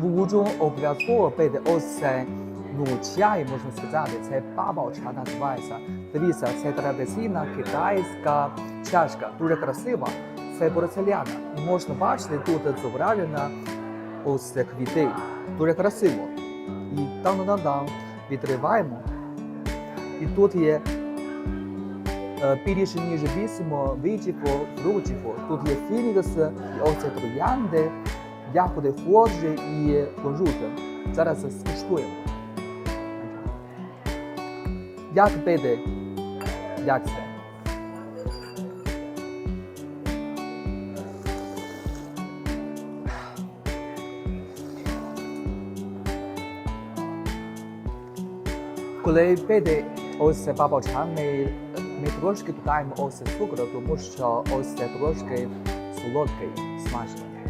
в Ужу обов'язково пити ось це ну, чай, можна сказати, це бабочка називається. Дивіться, це традиційна китайська чашка, дуже красива. Це порцеляна. Можна бачити, тут зображена ось це квіти. Дуже красиво. І там-там-там відкриваємо. І тут є е, більше ніж вісім видів фруктів. Тут є фінікс, і оце троянди, ягоди форжі і кунжути. Зараз скуштуємо. Як пити? Як це? Коли пити ось бабочка, ми, ми трошки додаємо ось цукру, тому що ось це трошки солодкий, смачний.